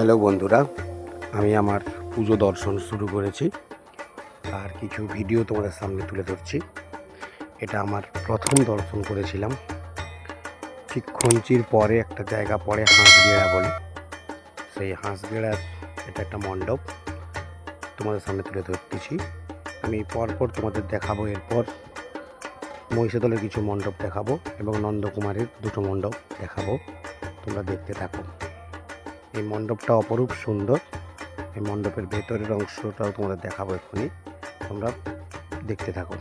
Hello বন্ধুরা, আমি আমার পুজো দর্শন শুরু করেছি আর কিছু ভিডিও তোমাদের সামনে তুলে ধরছি। এটা আমার প্রথম দর্শন করেছিলাম। ঠিক খঞ্চির পরে একটা জায়গা পড়ে হাঁসগেড়া বলে। সেই হাঁসগেড়ার এটা একটা মণ্ডপ। তোমাদের সামনে তুলে ধরতেছি। আমি পরপর তোমাদের দেখাবো, এরপর মহিষাদলের কিছু মণ্ডপ দেখাবো এবং নন্দকুমারের দুটো মণ্ডপ দেখাবো। তোমরা দেখতে থাকো। এই মণ্ডপটা অপরূপ সুন্দর। এই মণ্ডপের ভেতরের অংশটাও তোমাদের দেখাবো এক্ষুনি। তোমরা দেখতে থাকো।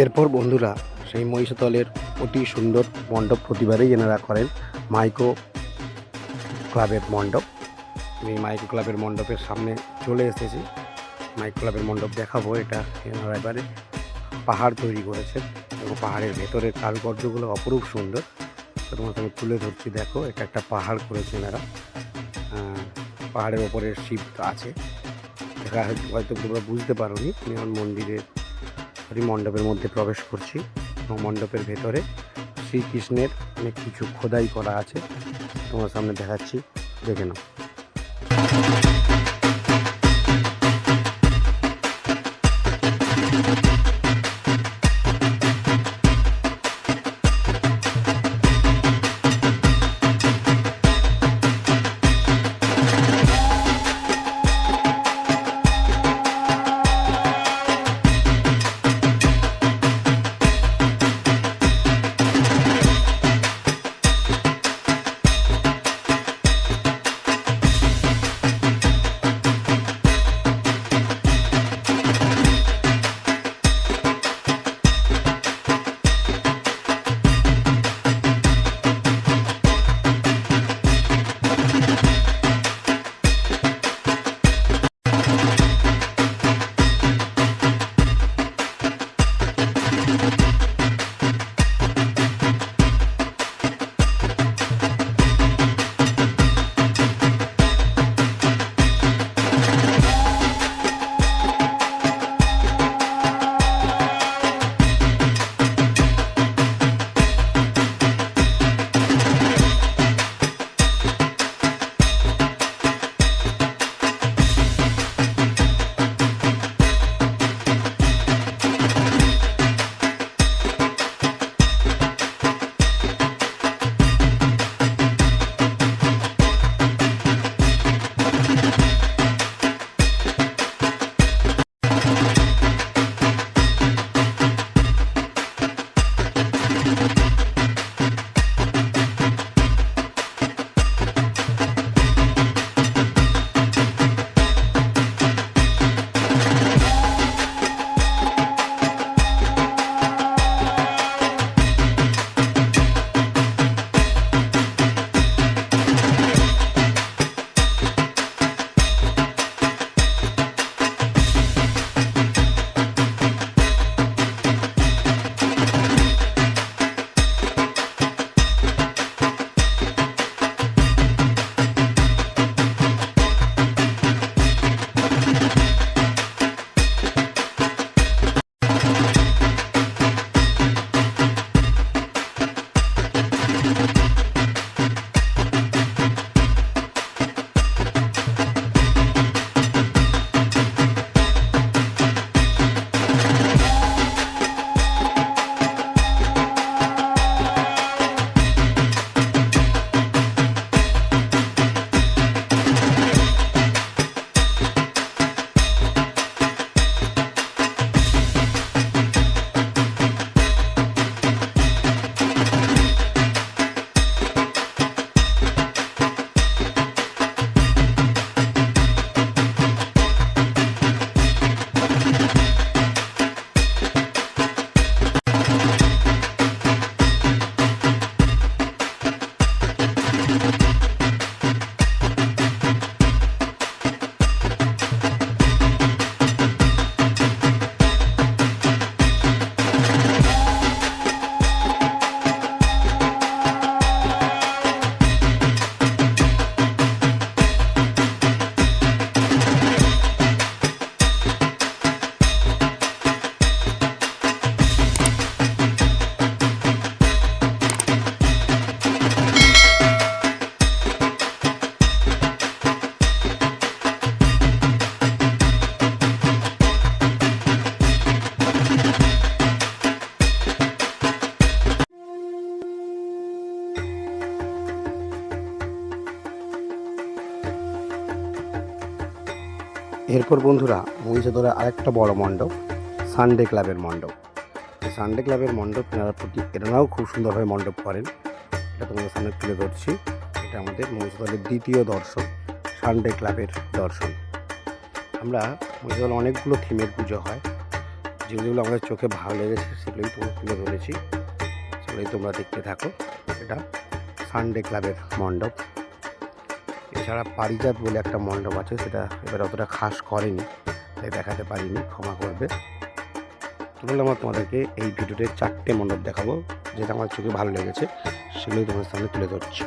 এরপর বন্ধুরা সেই মহিষতলের অতি সুন্দর মণ্ডপ প্রতিবারেই এনারা করেন মাইকো ক্লাবের মণ্ডপ। আমি মাইকো ক্লাবের মণ্ডপের সামনে চলে এসেছি। মাইকো ক্লাবের মণ্ডপ দেখাবো এটা এনারা এবারে পাহাড় তৈরি করেছেন এবং পাহাড়ের ভেতরের কারুকার্যগুলো অপরূপ সুন্দর। তো তোমাকে আমি তুলে ধরছি, দেখো, এটা একটা পাহাড় করেছে এনারা। পাহাড়ের ওপরে শিব আছে। দেখা হয়তো- তোমরা বুঝতে পারো নি মন্দিরের সরি মণ্ডপের মধ্যে প্রবেশ করছি এবং মণ্ডপের ভেতরে শ্রীকৃষ্ণের অনেক কিছু খোদাই করা আছে। তোমার সামনে দেখাচ্ছি, দেখে নাও। এরপর বন্ধুরা মহিষাদলের আরেকটা বড় মণ্ডপ সানডে ক্লাবের মণ্ডপ। সানডে ক্লাবের মণ্ডপ এনারা প্রতি, এনারাও খুব সুন্দরভাবে মণ্ডপ করেন। এটা তোমাদের সামনে তুলে ধরছি। এটা আমাদের মহিষাদলের দ্বিতীয় দর্শন সানডে ক্লাবের দর্শন। আমরা মহিষাদলে অনেকগুলো থিমের পুজো হয়। যেগুলো আমাদের চোখে ভালো লেগেছে, সেগুলোই তোমার তুলে ধরেছি। সেগুলোই তোমরা দেখতে থাকো। এটা সানডে ক্লাবের মণ্ডপ। এছাড়া পারিজাত বলে একটা মণ্ডপ আছে, সেটা এবার অতটা খাস করেনি, তাই দেখাতে পারিনি, ক্ষমা করবে। বললে আমার তোমাদেরকে এই ভিডিওতে চারটে মণ্ডপ দেখাবো, যেটা আমার চোখে ভালো লেগেছে, সেগুলোই তোমাদের সামনে তুলে ধরছি।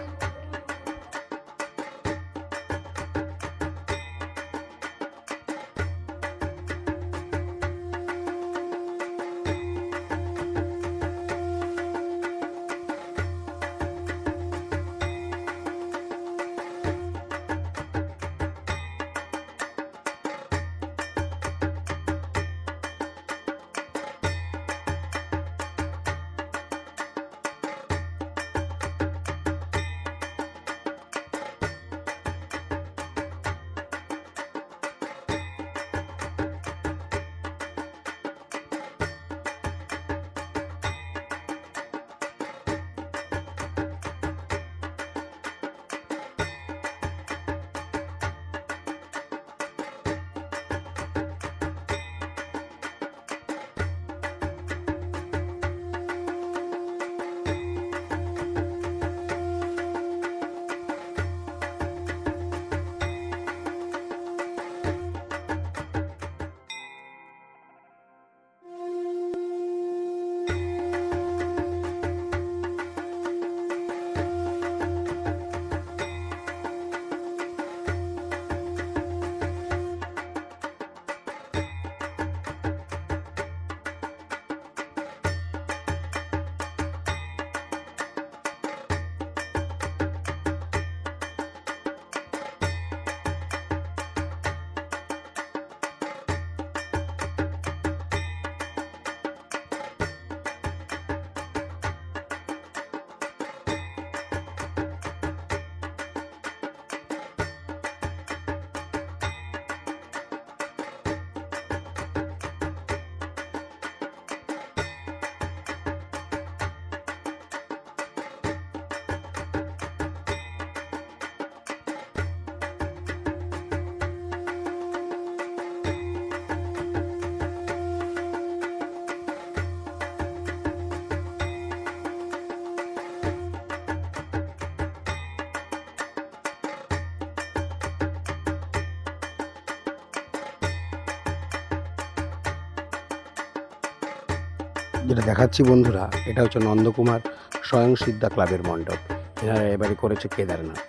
যেটা দেখাচ্ছি বন্ধুরা, এটা হচ্ছে নন্দকুমার স্বয়ং সিদ্ধা ক্লাবের মণ্ডপ। এনারা এবারে করেছে কেদারনাথ।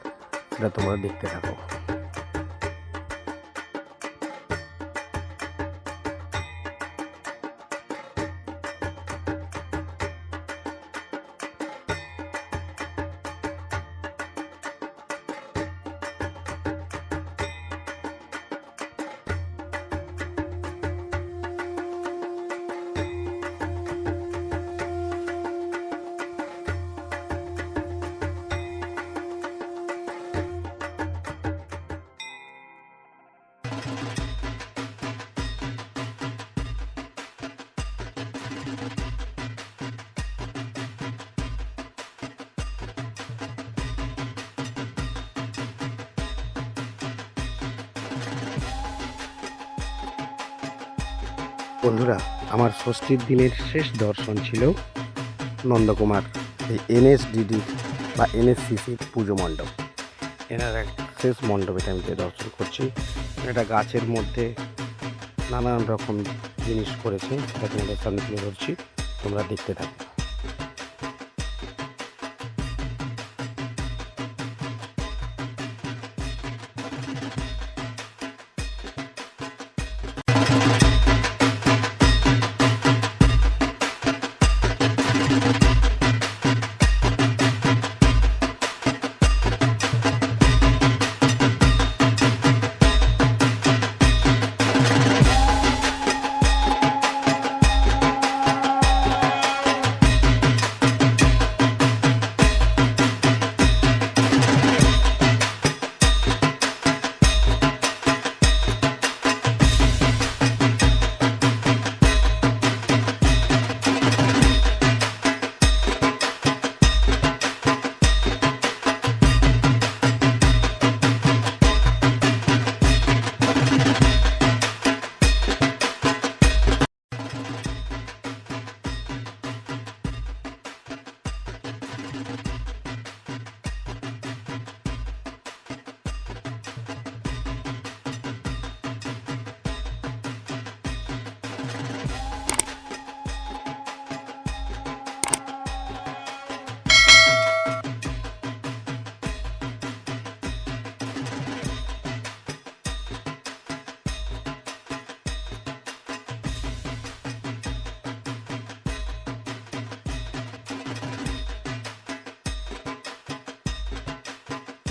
সেটা তোমরা দেখতে থাকো। বন্ধুরা, আমার ষষ্ঠীর দিনের শেষ দর্শন ছিল নন্দকুমার, এই এনএসডিডি বা এনএসসিসির পুজো মণ্ডপ। এনার এক শেষ মণ্ডপে আমি যে দর্শন করছি। এটা গাছের মধ্যে নানান রকম জিনিস করেছে, সেটা তোমাদের সামনে তুলে ধরছি। তোমরা দেখতে থাকো।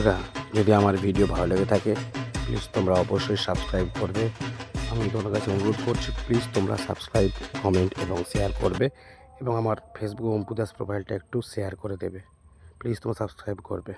বন্ধুরা, যদি আমার ভিডিও ভালো লেগে থাকে প্লিজ তোমরা অবশ্যই সাবস্ক্রাইব করবে। আমি তোমার কাছে অনুরোধ করছি প্লিজ তোমরা সাবস্ক্রাইব কমেন্ট এবং শেয়ার করবে এবং আমার ফেসবুক অম্পুদাস প্রোফাইলটা একটু শেয়ার করে দেবে। প্লিজ তোমরা সাবস্ক্রাইব করবে।